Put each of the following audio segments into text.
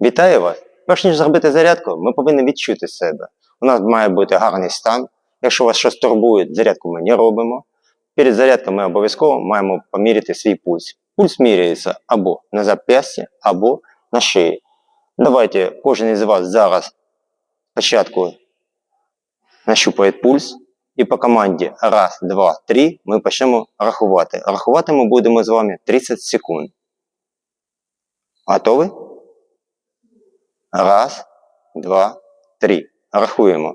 Вітаю вас! Перш ніж зробити зарядку, ми повинні відчути себе. У нас має бути гарний стан. Якщо вас щось турбує, зарядку ми не робимо. Перед зарядкою ми обов'язково маємо поміряти свій пульс. Пульс міряється або на зап'ясті, або на шиї. Давайте кожен із вас зараз спочатку нащупає пульс. І по команді раз, два, три ми почнемо рахувати. Рахувати ми будемо з вами 30 секунд. Готові? Раз, два, три. Рахуємо.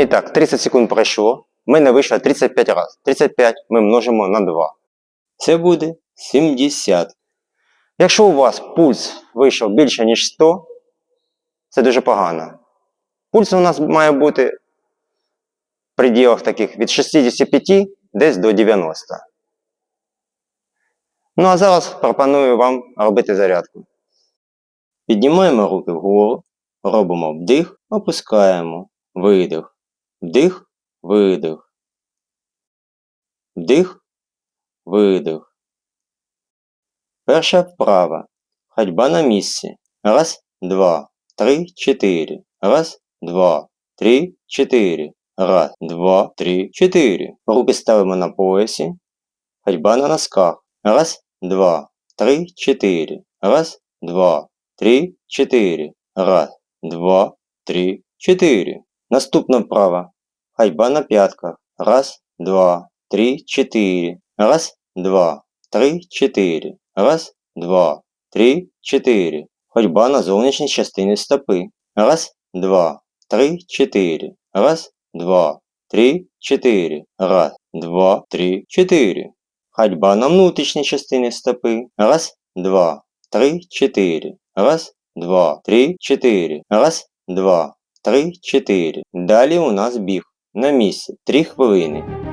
І так, 30 секунд пройшло. В мене вийшло 35 разів. 35 ми множимо на 2. Це буде 70. Якщо у вас пульс вийшов більше, ніж 100, це дуже погано. Пульс у нас має бути в пределах таких від 65 десь до 90. Ну а зараз пропоную вам робити зарядку. Піднімаємо руки вгору, робимо вдих, опускаємо, видих. Вдих, видих. Вдих, видих. Перша вправа. Ходьба на місці. Раз, два, три, чотири. Раз, два, три, чотири. Раз, два, три, чотири. Руки ставимо на поясі. Ходьба на носках. Раз, два, три, чотири. Раз, два, три, чотири. Раз, два, три, чотири. Наступна вправа. Ходьба на пятках. Раз, два, три, четыре. Раз, два, три, чотири. Раз, два, три, чотири. Ходьба на зовнішній частині стопи. Раз, два, три, чотири. Раз, два, три, чотири. Раз, два, три, чотири. Ходьба на внутрішній частині стопи. Раз, два, три, чотири. Раз, два, три, чотири. Раз, два, три, чотири. Далі у нас біг. На місці. Три хвилини.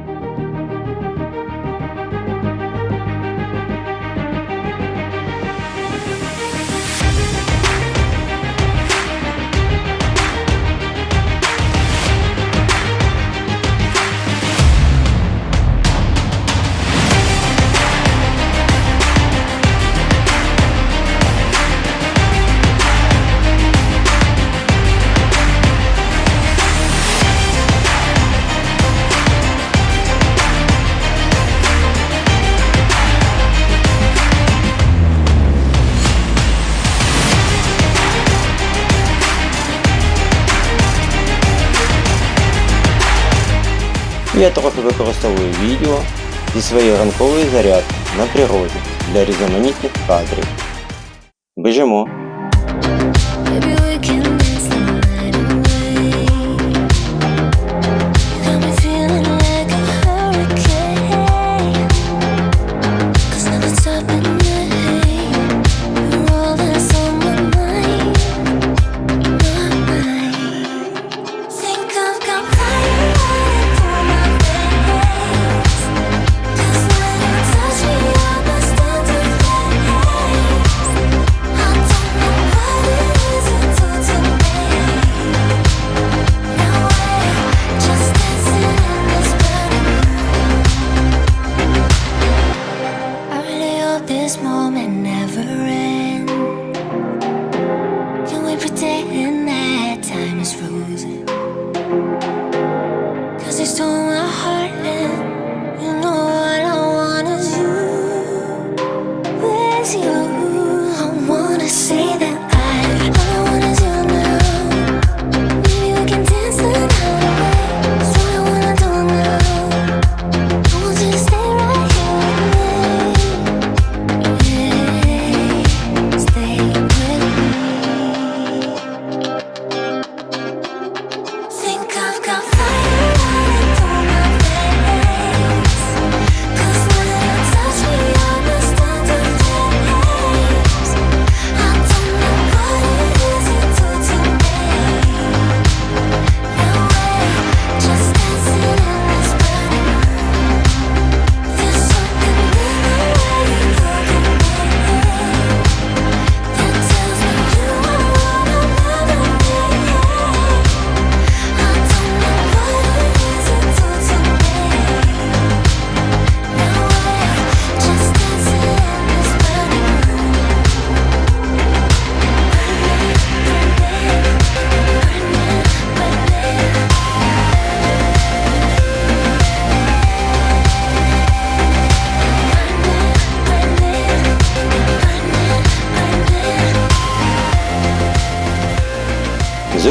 Я трохи використовую відео зі своєї ранкової зарядки на природі для різноманітних кадрів. Біжимо.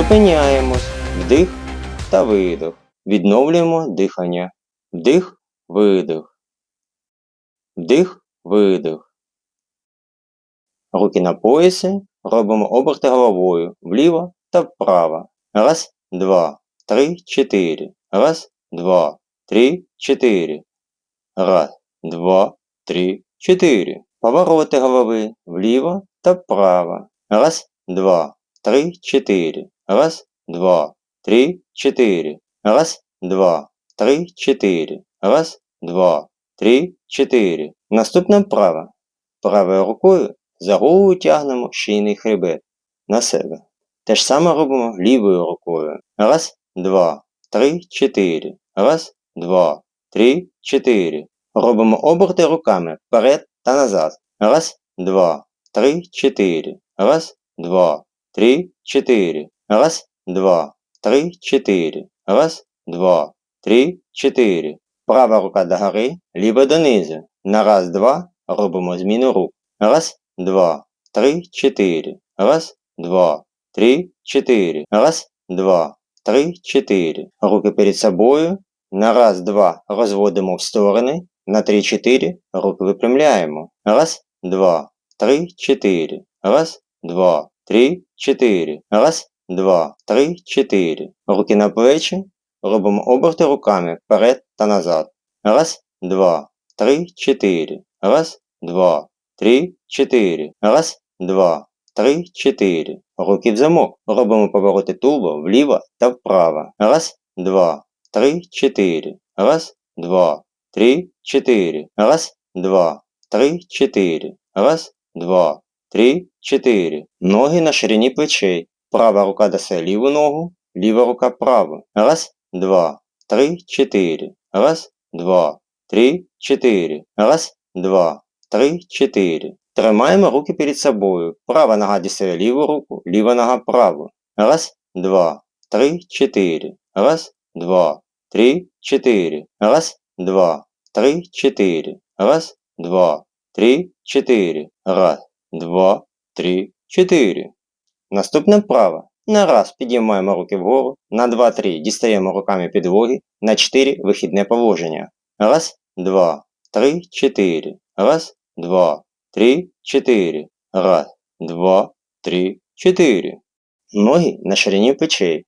Зупиняємось. Вдих та видох. Відновлюємо дихання. Вдих, видих. Вдих, видих. Руки на поясі. Робимо оберти головою вліво та вправо. Раз, два, три, чотири. Раз, два, три, чотири. Раз, два, три, чотири. Повороти голови вліво та вправо. Раз, два, три, чотири. Раз, два, три, чотири. Раз, два, три, чотири. Раз, два, три, чотири. Наступна вправа. Правою рукою за голову тягнемо шийний хребет на себе. Те ж саме робимо лівою рукою. Раз, два, три, чотири. Раз, два, три, чотири. Робимо оберти руками вперед та назад. Раз, два, три, чотири. Раз, два, три, чотири. Раз, два, три, чотири. Раз, два, три, чотири. Права рука догори, ліва донизу. На раз, два робимо зміну рук. Раз, два, три, чотири. Раз, два, три, чотири. Раз, два, три, чотири. Руки перед собою. На раз, два розводимо в сторони. На три, чотири руки випрямляємо. Раз, два, три, чотири. Раз, два, три, чотири. Раз, два, три, чотири. Руки на плечі. Робимо оберти руками вперед та назад. Раз, два, три, чотири. Раз, два, три, чотири. Раз, два, три, чотири. Руки в замок. Робимо повороти тулба вліво та вправо. Раз, два, три, чотири. Раз, два, три, чотири. Раз, два, три, чотири. Раз, два, три, чотири. Ноги на ширині плечей. Права рука дасе ліву ногу, ліва рука праву. Раз, два, три, чотири. Раз, два, три, чотири. Раз, два, три, чотири. Тримаємо руки перед собою. Права нога дістає ліву руку, ліва нога праву. Раз, два, три, чотири. Раз, два, три, чотири. Раз, два, три, чотири. Раз, два, три, чотири. Раз, два, три, чотири. Наступне вправо. На раз підіймаємо руки вгору, на 2-3 дістаємо руками підлоги, на 4 вихідне положення. Раз, два, три, чотири. Раз, два, три, чотири. Раз, два, три, чотири. Ноги на ширині плечей.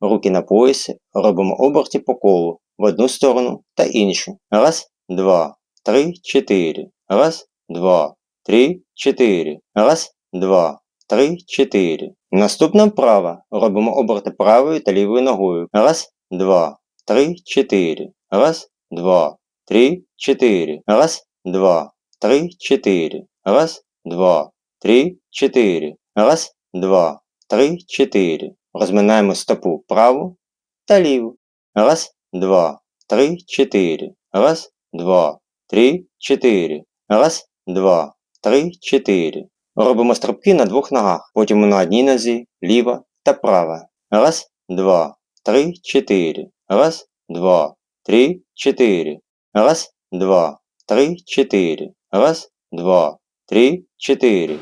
Руки на поясі. Робимо оберти по колу в одну сторону та іншу. Раз, два, три, чотири. Раз, два, три, чотири. Раз, два, три, чотири. Наступна вправа. Робимо оберти правою та лівою ногою. Раз, два, три, чотири. Раз, два, три, чотири. Раз, два, три, чотири. Раз, два, три, чотири. Раз, два, три, чотири. Розминаємо стопу праву та ліву. Раз, два, три, чотири. Раз, два, три, чотири. Раз, два, три, чотири. Робимо стрибки на двох ногах, потім на одній нозі, ліва та права. Раз, два, три, чотири. Раз, два, три, чотири. Раз, два, три, чотири. Раз, два, три, чотири.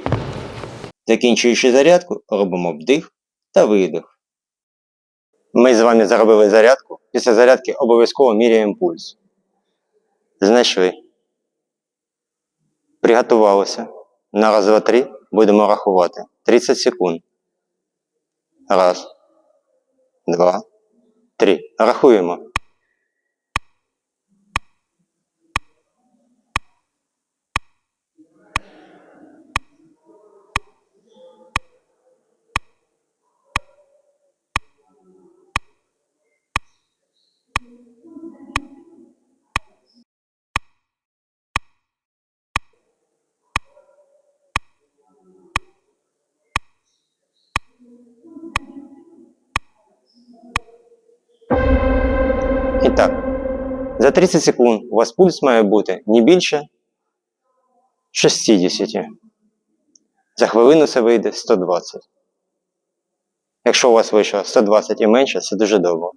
Закінчуючи зарядку, робимо вдих та видих. Ми з вами зробили зарядку. Після зарядки обов'язково міряємо пульс. Знайшли. Приготувалися. На раз, два, три будемо рахувати. 30 секунд. Раз. Два. Три. Рахуємо. І так, за 30 секунд у вас пульс має бути не більше 60. За хвилину це вийде 120. Якщо у вас вийшло 120 і менше, це дуже довго.